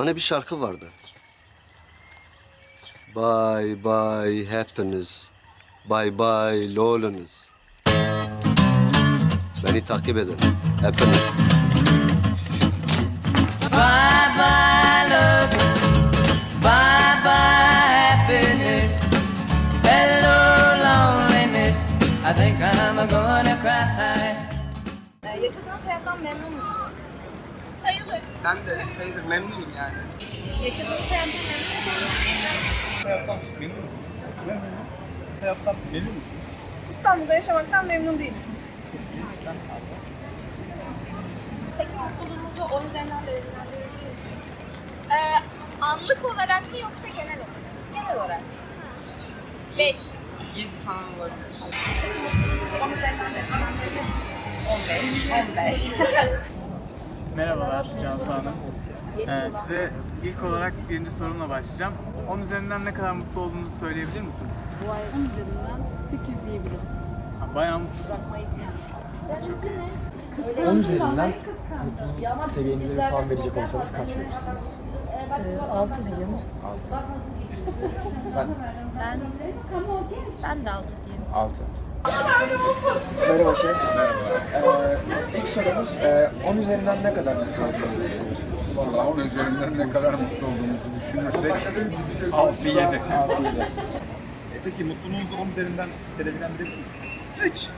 Hani bir şarkı vardı. Bye bye happiness. Bye bye loneliness. Beni takip edin. Hepiniz. Bye bye love, bye bye happiness, hello loneliness. I think I'm gonna cry. Yaşadığınız hayattan memnun musunuz? Ben de sayılır memnunum yani. Yaşadığınız hayattan? Hayattan memnun musunuz? Memnunum. Hayattan memnun musunuz? İstanbul'da yaşamaktan memnun değiliz. Peki mutluluğunuzu 10 üzerinden değerlendirebilir misiniz? Ee, anlık olarak mı yoksa genel olarak? Genel olarak. 5. 7 falan olabilir. 10 üzerinden değerlendirebilir misiniz? 15. 15. Merhabalar Cansu Hanım. Ee, size ilk olarak birinci sorumla başlayacağım. 10 üzerinden ne kadar mutlu olduğunuzu söyleyebilir misiniz? 10 üzerinden 8 diyebilirim. Ha, bayağı mutlusunuz. 10 üzerinden mutluluk seviyenize bir puan verecek olsanız kaç verirsiniz? 6 diyeyim. 6. Sen? Ben ben de 6 diyeyim. 6. Merhaba şef. Merhaba. Ee, ilk sorumuz e, 10 üzerinden ne kadar mutlu olduğunuzu düşünüyorsunuz? Valla 10 üzerinden ne kadar mutlu olduğumuzu düşünürsek 6-7. 6-7. Peki mutluluğunuzu 10 üzerinden derecelendirebilir misiniz? 3.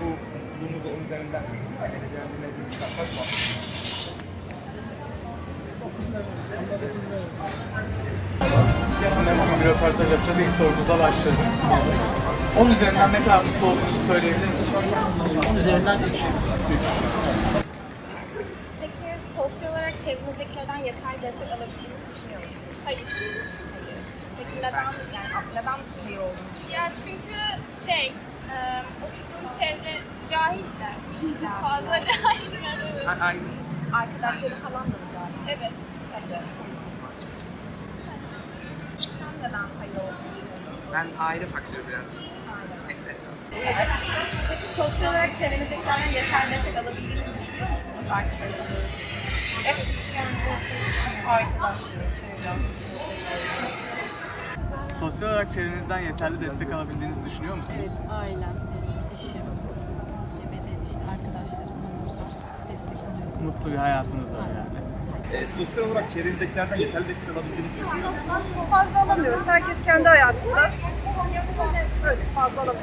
Bu mutluluğunuzu 10 üzerinden derecelendirmenizi kaç puan? Sizinle bugün bir röportaj yapacağız. İlk sorumuza başlıyorum. 10 üzerinden ne kadar mutlu olduğunuzu söyleyebilir misiniz? 10 üzerinden 3. 3. Peki sosyal olarak çevrenizdekilerden yeterli destek alabildiğinizi düşünüyor musunuz? Hayır. Hayır. Peki neden, yani neden hayır olduğunu? Ya çünkü şey, e, oturduğum çevre cahil de. Fazla cahil yani. Aynı. Arkadaşları falan da cahil. Evet. Evet. Neden hayır olduğunu düşünüyorsun? Ben aile faktörü birazcık. Evet. Peki sosyal olarak çevrenizdekilerden yeterli destek alabildiğinizi düşünüyor musunuz arkadaşlar? Evet. Bu arkadaşlarım, çevrem, Sosyal olarak çevrenizden yeterli destek alabildiğinizi düşünüyor musunuz? Evet, ailem, eşim ve de işte arkadaşlarım onlardan destek alıyorum. Mutlu bir hayatınız var yani. Ee, sosyal olarak çevrenizdekilerden yeterli destek alabildiğinizi düşünüyor musunuz? Fazla alamıyoruz. Herkes kendi hayatında. Öyle fazla.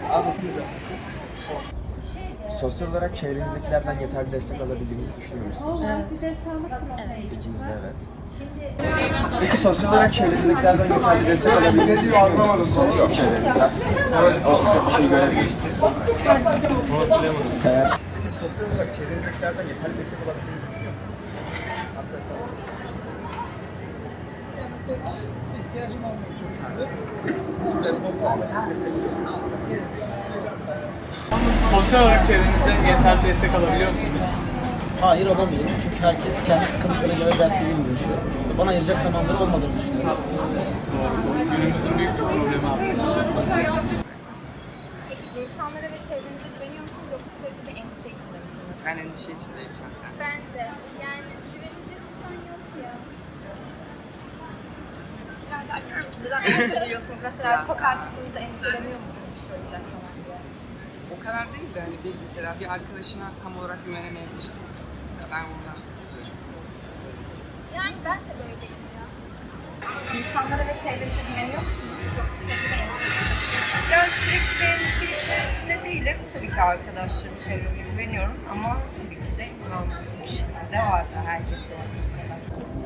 Sosyal olarak çevrenizdekilerden yeterli destek alabildiğinizi düşünüyor musunuz? Evet. İkimiz de evet. Peki sosyal olarak çevrenizdekilerden yeterli destek alabildiğinizi düşünüyor musunuz? Çevrenizden. Bir şey. Ee, Peki sosyal olarak çevrenizdekilerden yeterli destek alabildiğinizi düşünüyor musunuz? İhtiyacım olmuyor Sosyal olarak çevrenizden yeterli destek alabiliyor musunuz? Hayır olamıyorum çünkü herkes kendi sıkıntılarıyla ve dertleriyle yaşıyor. Bana ayıracak zamanları olmadığını düşünüyorum. Doğru. Günümüzün büyük bir problemi aslında. Peki insanlara ve çevrenize güveniyor musunuz yoksa sürekli bir endişe içinde misiniz? Ben endişe içindeyim şahsen. Ben de. Yani güvenilecek insan yok ya. Biraz da açar mısınız? Neden endişe duyuyorsunuz? Mesela Biraz sokağa çıktığınızda endişeleniyor musunuz bir şey olacak falan diye? O kadar değil de hani bir, mesela bir arkadaşına tam olarak güvenemeyebilirsin. Mesela ben ondan üzülüyorum. Yani ben de böyleyim ya. İnsanlara ve çevrenize güveniyor musunuz? Yoksa sürekli bir endişe? Yani sürekli bir endişe içerisinde değilim. Tabii ki arkadaşlarım, çevreme güveniyorum ama tabii ki de güvenmediğim bir şeyler de var bu kadar.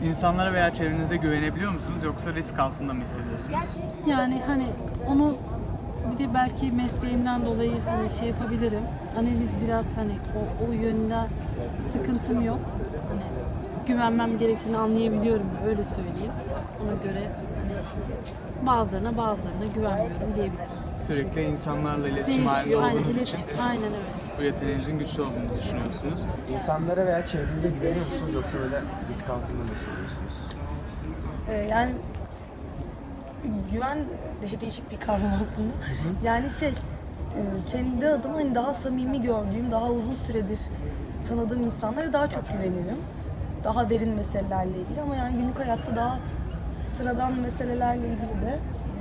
İnsanlara veya çevrenize güvenebiliyor musunuz yoksa risk altında mı hissediyorsunuz? Yani hani onu bir de belki mesleğimden dolayı hani şey yapabilirim. Analiz biraz hani o, o yönde sıkıntım yok. Hani güvenmem gerektiğini anlayabiliyorum öyle söyleyeyim. Ona göre hani bazılarına bazılarına güvenmiyorum diyebilirim. Sürekli insanlarla iletişim halinde Değişiyor. Aynen, olduğunuz için iletişim. Aynen öyle. Bu yeteneğinizin güçlü olduğunu düşünüyorsunuz. İnsanlara veya çevrenize güveniyor musunuz yoksa böyle risk altında mı hissediyorsunuz? Ee, yani güven de değişik bir kavram aslında. Yani şey e, kendi adıma hani daha samimi gördüğüm, daha uzun süredir tanıdığım insanlara daha çok güvenirim. Daha derin meselelerle ilgili ama yani günlük hayatta daha sıradan meselelerle ilgili de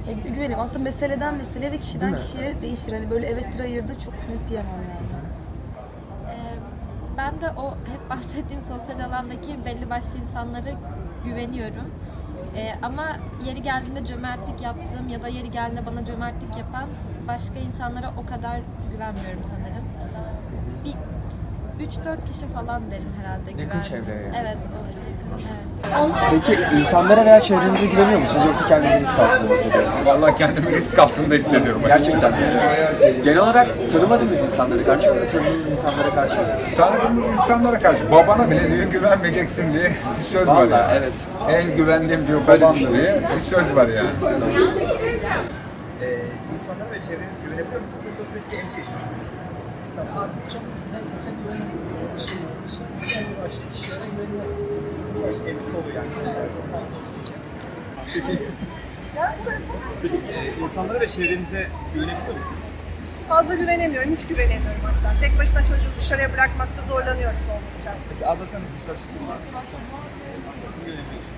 e, gü- güvenirim. Aslında meseleden meseleye ve kişiden kişiye değişir. Hani böyle evettir hayırdır çok net diyemem yani. De o hep bahsettiğim sosyal alandaki belli başlı insanlara güveniyorum. Ee, ama yeri geldiğinde cömertlik yaptığım ya da yeri geldiğinde bana cömertlik yapan başka insanlara o kadar güvenmiyorum sanırım. Bir 3-4 kişi falan derim herhalde Yakın güven. çevreye. Evet, o. Peki insanlara veya çevrenize güveniyor musunuz yoksa kendinizi risk altında hissediyorsunuz? Vallahi kendimi risk altında hissediyorum Gerçekten. Genel olarak tanımadığınız insanlara karşı yoksa tanıdığınız insanlara karşı mı? Tanıdığımız insanlara karşı babana bile diyor güvenmeyeceksin diye bir söz var ya. Vallahi evet. En güvendiğim diyor babamdır diye bir söz var yani. Ee, insanlara ve çevrenize güvenebiliyor musunuz? Yoksa sürekli endişe musunuz? Artık çok kimse güvenmiyor. Şey, kendi başlı kişilere güveniyor. Endişe oluyor yani? Peki, peki e, insanlara ve çevrenize güvenebiliyor musunuz? Fazla güvenemiyorum, hiç güvenemiyorum hatta. Tek başına çocuğu dışarıya bırakmakta zorlanıyoruz oldukça. Peki abla sen hiç karşılıklı var mı? Güvenemiyorsun.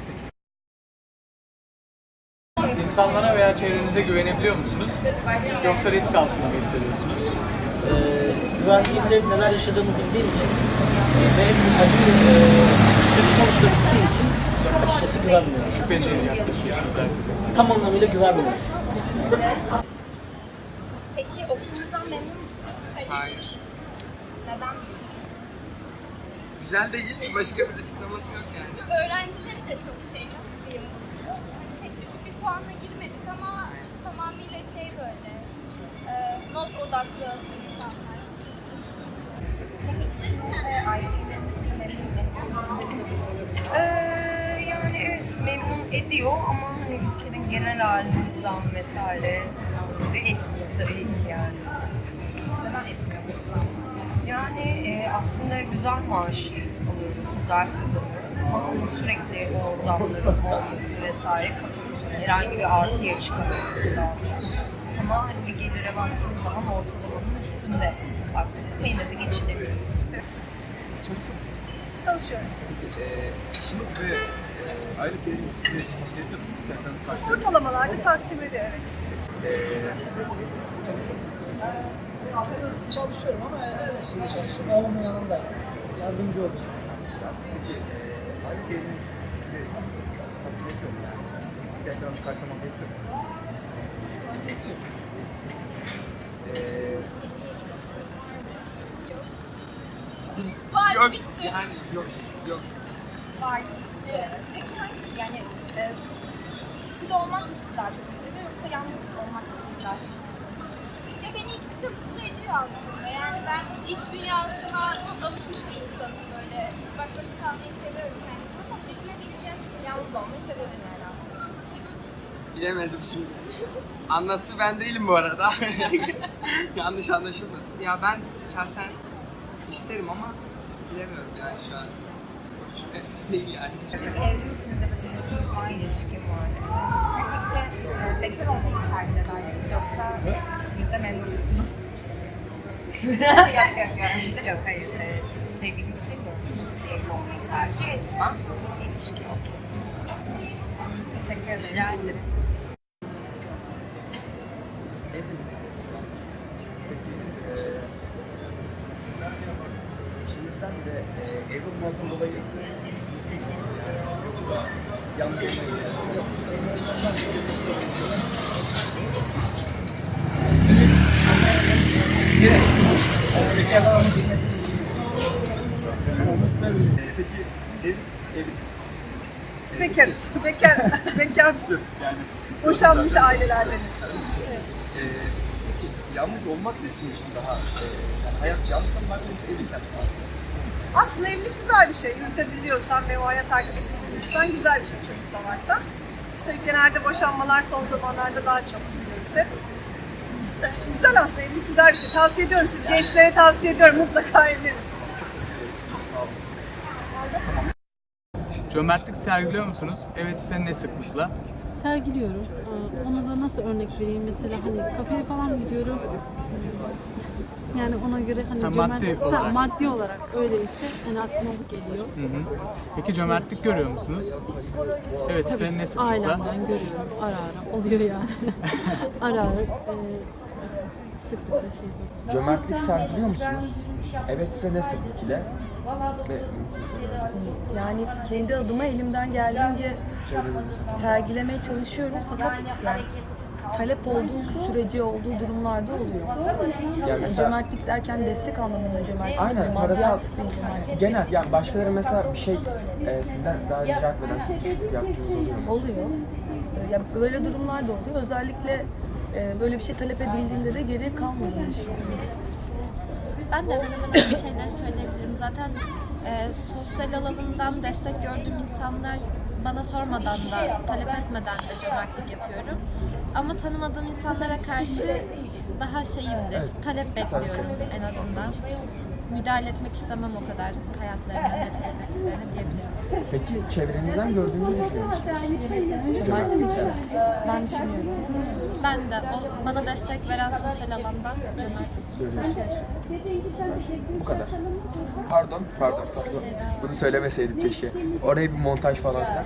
İnsanlara veya çevrenize güvenebiliyor musunuz? Yoksa risk altında mı hissediyorsunuz? Ee, güvendiğimde neler yaşadığımı bildiğim için e, ve hazır e, kötü sonuçları bildiğim için açıkçası güvenmiyorum. Şüpheci yaklaşıyorsunuz. Tam anlamıyla güvenmiyorum. Peki okulunuzdan memnun musunuz? Hayır. Neden? Güzel değil. Başka bir açıklaması yok yani. Öğrencileri de çok şey nasıl diyeyim? Pek düşük bir puanla girmedik ama tamamıyla şey böyle e, not odaklı insanlar. Peki ailelerinizin memnun Ee, yani evet memnun ediyor ama hani ülkenin genel hali, nizam vesaire böyle etmiyor tabii ki yani. Neden etmiyor? Yani e, aslında güzel maaş alıyoruz, güzel kazanıyoruz ama hani sürekli o zamların olması vesaire herhangi bir artıya çıkamıyoruz daha. Ama hani bir gelire baktığımız zaman ortalamanın üstünde baktığımızda yine de. Çalışıyorum. E, işiniz ve e, aylık geliriniz sizi tatmin ediyor musunuz? İsterseniz kaç Ortalamalarda takdim ediyor evet. e, çalışıyorsunuz? Çalışıyorum ama öylesine çalışıyorum. Oğlumun yanında yardımcı oluyorum. Peki e, aylık geliriniz sizi tatmin ediyor mu? Yani ihtiyaçlarınızı karşılaması yetiyor mu? E, Yok bitti. yani yok yok. Var bitti. Peki hangisi yani e, ilişkide olmak mı sizi daha çok mutlu ediyor yoksa yalnız olmak mı sizi daha çok mutlu ediyor? Ya beni ikisi de mutlu ediyor aslında. Yani ben iç dünyasına çok alışmış bir insanım böyle. Baş başa kalmayı seviyorum yani. Ama birine gelince yalnız olmayı seviyorsun yani aslında. Bilemedim şimdi. Anlatı ben değilim bu arada. Yanlış anlaşılmasın. Ya ben şahsen isterim ama bilemiyorum yani şu an. Konuşmaya değil yani. Ya da bir var, ilişkin var. Peki bekar olmayı tercih edersiniz yoksa ilişkinizde memnun musunuz? yok yok yok. Yok hayır. Sevgilimi seviyorum. Evli olmayı tercih etmem. İlişki okey. Teşekkür ederim. İşinizden de e, evli olmaktan dolayı yoksa ev, evlisiniz. Bekarız. Bekar, bekar boşanmış ailelerdeniz. e, peki yalnız olmak da sizin için daha e, yani hayat yalnız mı evliyken mi? Aslında evlilik güzel bir şey. Yürütebiliyorsan ve o hayat arkadaşını bulursan güzel bir şey çocuk da varsa. İşte genelde boşanmalar son zamanlarda daha çok biliyoruz hep. İşte güzel aslında evlilik güzel bir şey. Tavsiye ediyorum siz gençlere tavsiye ediyorum mutlaka evlenin. Cömertlik sergiliyor musunuz? Evet ise ne sıklıkla? Sergiliyorum. Ee, Ona da nasıl örnek vereyim mesela hani kafeye falan gidiyorum. Yani ona göre hani Ha, cömert- maddi olarak. Maddi olarak öyleyse hani aklıma bu geliyor. Hı hı. Peki cömertlik görüyor musunuz? Evet, Tabii senin ne sıklıkla? ailemden görüyorum ara ara oluyor yani. ara ara e, sıklıkla şey yapıyorum. Cömertlik sergiliyor musunuz? Evet ise ne sıklık ile? Ve Yani kendi adıma elimden geldiğince sergilemeye çalışıyorum fakat yani talep olduğu sürece olduğu durumlarda oluyor. Yani mesela- cömertlik derken destek anlamında cömertlik Aynen parasal maddiyat değil cömertlik. genel yani başkaları mesela bir şey e, sizden daha rica etmeden size düşük yaptığınız oluyor mu? Oluyor. Ee, Ya böyle durumlar da oluyor. Özellikle e, böyle bir şey talep edildiğinde de geri kalmadığını düşünüyorum. Ben de hemen hemen aynı şeyleri söyleyebilirim. Zaten e, sosyal alanımdan destek gördüğüm insanlar bana sormadan da, talep etmeden de cömertlik yapıyorum. Ama tanımadığım insanlara karşı daha şeyimdir, Evet. talep bekliyorum en azından. Müdahale etmek istemem o kadar hayatlarına ne talep ettiklerini diyebilirim. Peki çevrenizden gördüğünüzü düşünüyor musunuz? Cömertlik ben düşünüyorum. Ben de o, bana destek veren sosyal alandan cömertlik Görüyorsunuz. Bu kadar. Pardon, pardon, pardon. Bunu söylemeseydim keşke. Oraya bir montaj falan filan.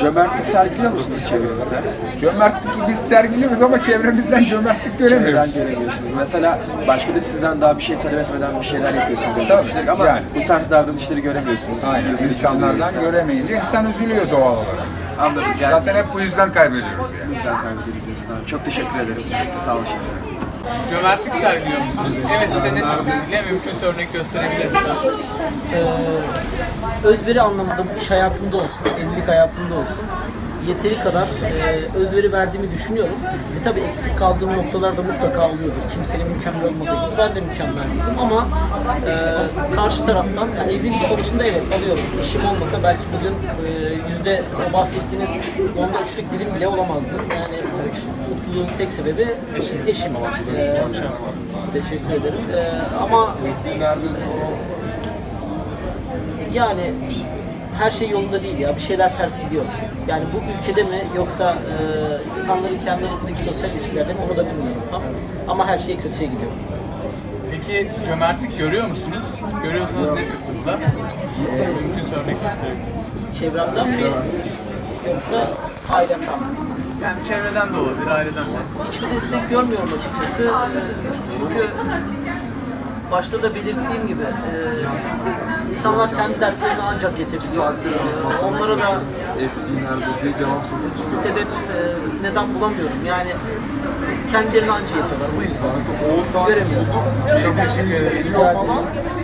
Cömertlik sergiliyor musunuz çevrenize? Cömertlik biz sergiliyoruz ama çevremizden cömertlik göremiyoruz. Çevreden göremiyorsunuz. Mesela başkaları sizden daha bir şey talep etmeden bir şeyler yapıyorsunuz. Tabii, ama yani. bu tarz davranışları göremiyorsunuz. Aynen insanlardan göremeyince insan üzülüyor doğal olarak. Anladım. Yani Zaten hep bu yüzden kaybediyoruz yani. Bizden kaybediyorsunuz abi. Çok teşekkür ederim. Sağ olun. Cömertlik sergiliyor musunuz? Evet, size ne sıklıkla mümkünse örnek gösterebilir misiniz? Ee, özveri anlamında bu iş hayatında olsun, evlilik hayatında olsun yeteri kadar e, özveri verdiğimi düşünüyorum. Ve tabii eksik kaldığım noktalar da mutlaka oluyordur. Kimsenin mükemmel olmadığı gibi ben de mükemmel değilim ama e, karşı taraftan yani evlilik konusunda evet alıyorum. Eşim olmasa belki bugün e, yüzde o bahsettiğiniz onda üçlük dilim bile olamazdım. Yani bu üç mutluluğun tek sebebi eşim. eşim. E, teşekkür ederim. E, ama yani her şey yolunda değil ya. Bir şeyler ters gidiyor. Yani bu ülkede mi yoksa e, insanların kendi arasındaki sosyal ilişkilerde mi onu da bilmiyorum tam. Ama her şey kötüye gidiyor. Peki cömertlik görüyor musunuz? Görüyorsanız ne sıklıkla? Mümkünse örnek gösterebilir misiniz? Çevremden mi yoksa ailemden mi? Yani çevreden de olabilir, aileden de. Hiçbir destek görmüyorum açıkçası. Ee, Çünkü başta da belirttiğim gibi e, insanlar kendi dertlerini ancak getirebiliyor. Onlara da sebep e, neden bulamıyorum. Yani kendilerine anca yetiyorlar. Bu yüzden göremiyorum. Çok teşekkür ederim. Rica ederim.